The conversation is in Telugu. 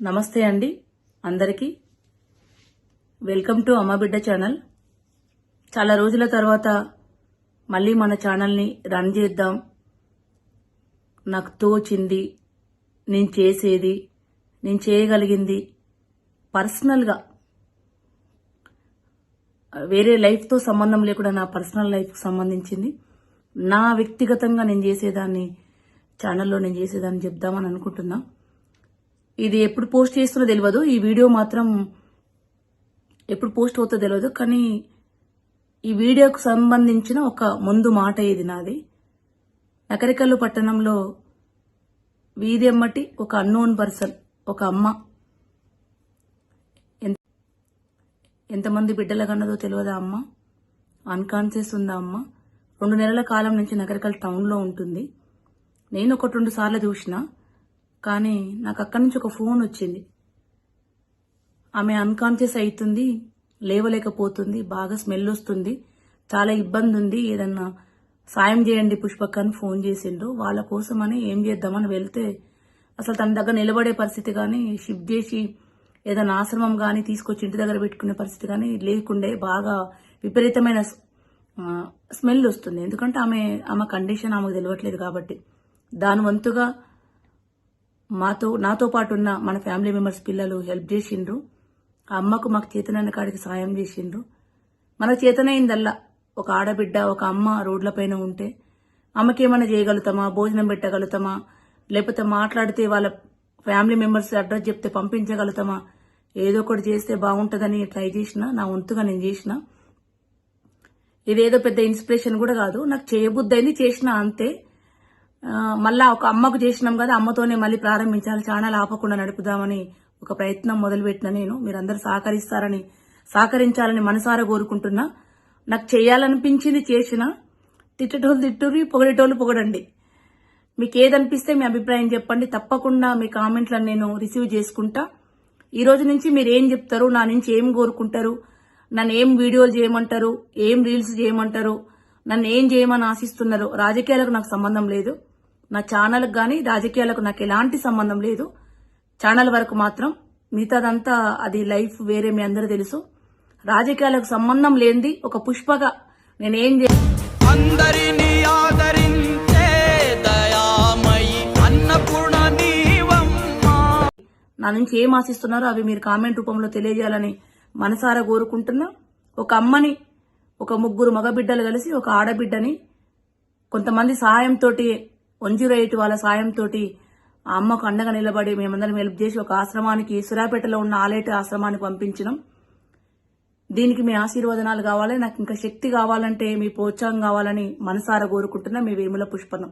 నమస్తే అండి. అందరికీ వెల్కమ్ టు అమ్మబిడ్డ ఛానల్. చాలా రోజుల తర్వాత మళ్ళీ మన ఛానల్ని రన్ చేద్దాం. నాకు తోచింది నేను చేసేది నేను చేయగలిగింది పర్సనల్గా. వేరే లైఫ్తో సంబంధం లేకుండా నా పర్సనల్ లైఫ్కి సంబంధించింది. నా వ్యక్తిగతంగా నేను చేసేదాన్ని ఛానల్లో నేను చేసేదాన్ని చెప్దామని అనుకుంటున్నా. ఇది ఎప్పుడు పోస్ట్ చేస్తున్నో తెలియదు ఈ వీడియో మాత్రం ఎప్పుడు పోస్ట్ అవుతుందో తెలియదు కానీ ఈ వీడియోకు సంబంధించిన ఒక ముందు మాట ఇది నాది. నకరికల్లు పట్టణంలో వీధి ఎమ్మటి ఒక అన్నోన్ పర్సన్ ఒక అమ్మ. ఎంతమంది బిడ్డల కన్నదో తెలియదా అమ్మ? అన్కాన్షియస్ ఉందా అమ్మ? రెండు నెలల కాలం నుంచి నగరికల్ టౌన్లో ఉంటుంది. నేను ఒకటి రెండు సార్లు చూసిన కానీ నాకు అక్కడి నుంచి ఒక ఫోన్ వచ్చింది. ఆమె అన్కాన్షియస్ అవుతుంది లేవలేకపోతుంది బాగా స్మెల్ వస్తుంది చాలా ఇబ్బంది ఉంది ఏదన్నా సాయం చేయండి పుష్పక్క అని ఫోన్ చేసిండ్రు. వాళ్ళ కోసమని ఏం చేద్దామని వెళ్తే అసలు తన దగ్గర నిలబడే పరిస్థితి కానీ షిఫ్ట్ చేసి ఏదైనా ఆశ్రమం కానీ తీసుకొచ్చి ఇంటి దగ్గర పెట్టుకునే పరిస్థితి కానీ లేకుండే బాగా విపరీతమైన స్మెల్ వస్తుంది. ఎందుకంటే ఆమె ఆమె కండిషన్ ఆమెకు తెలియట్లేదు కాబట్టి. దాని వంతుగా మాతో నాతో పాటు ఉన్న మన ఫ్యామిలీ మెంబర్స్ పిల్లలు హెల్ప్ చేసిండ్రు. ఆ అమ్మకు మాకు చేతనైన కాడికి సాయం చేసిండ్రు. మన చేతనైందల్లా ఒక ఆడబిడ్డ ఒక అమ్మ రోడ్లపైన ఉంటే అమ్మకి ఏమైనా చేయగలుగుతామా? భోజనం పెట్టగలుగుతామా? లేకపోతే మాట్లాడితే వాళ్ళ ఫ్యామిలీ మెంబర్స్ అడ్రస్ చెప్తే పంపించగలుగుతామా? ఏదో ఒకటి చేస్తే బాగుంటుందని ట్రై చేసిన నా వంతుగా నేను చేసిన. ఇదేదో పెద్ద ఇన్స్పిరేషన్ కూడా కాదు. నాకు చేయబుద్దైంది చేసిన అంతే. మళ్ళా ఒక అమ్మకు చేసినాం కదా అమ్మతోనే మళ్ళీ ప్రారంభించాలి ఛానల్ ఆపకుండా నడుపుదామని ఒక ప్రయత్నం మొదలుపెట్టిన నేను. మీరందరూ సహకరిస్తారని సహకరించాలని మనసారా కోరుకుంటున్నా. నాకు చేయాలనిపించింది చేసిన తిట్టటోళ్ళు తిట్టుర్రి పొగడేటోళ్ళు పొగడండి. మీకు ఏదనిపిస్తే మీ అభిప్రాయం చెప్పండి. తప్పకుండా మీ కామెంట్లను నేను రిసీవ్ చేసుకుంటా. ఈ రోజు నుంచి మీరు ఏం చెప్తారు నా నుంచి ఏం కోరుకుంటారు నన్ను ఏం వీడియోలు చేయమంటారు ఏం రీల్స్ చేయమంటారు నన్ను ఏం చేయమని ఆశిస్తున్నారు రాజకీయాలకు నాకు సంబంధం లేదు. నా ఛానల్కి కానీ రాజకీయాలకు నాకు ఎలాంటి సంబంధం లేదు. ఛానల్ వరకు మాత్రం మిగతాదంతా అది లైఫ్ వేరే మీ అందరూ తెలుసు. రాజకీయాలకు సంబంధం లేనిది ఒక పుష్పగా నేనేం చే అందరినీ ఆదరించే దయామయి అన్నపూర్ణ నీవమ్మా. నా నుంచి ఏం ఆశిస్తున్నారో అవి మీరు కామెంట్ రూపంలో తెలియజేయాలని మనసారా కోరుకుంటున్నా. ఒక అమ్మని ఒక ముగ్గురు మగబిడ్డలు కలిసి ఒక ఆడబిడ్డని కొంతమంది సహాయంతో వన్ ఎయిట్ వాళ్ళ సాయంతో ఆ అమ్మకు అండగా నిలబడి మేమందరం హెల్ప్ చేసి ఒక ఆశ్రమానికి సురాపేటలో ఉన్న ఆలేటి ఆశ్రమానికి పంపించినాం. దీనికి మీ ఆశీర్వదనాలు కావాలి నాకు ఇంకా శక్తి కావాలంటే మీ ప్రోత్సాహం కావాలని మనసారా కోరుకుంటున్నా. మీ వేముల పుష్పనం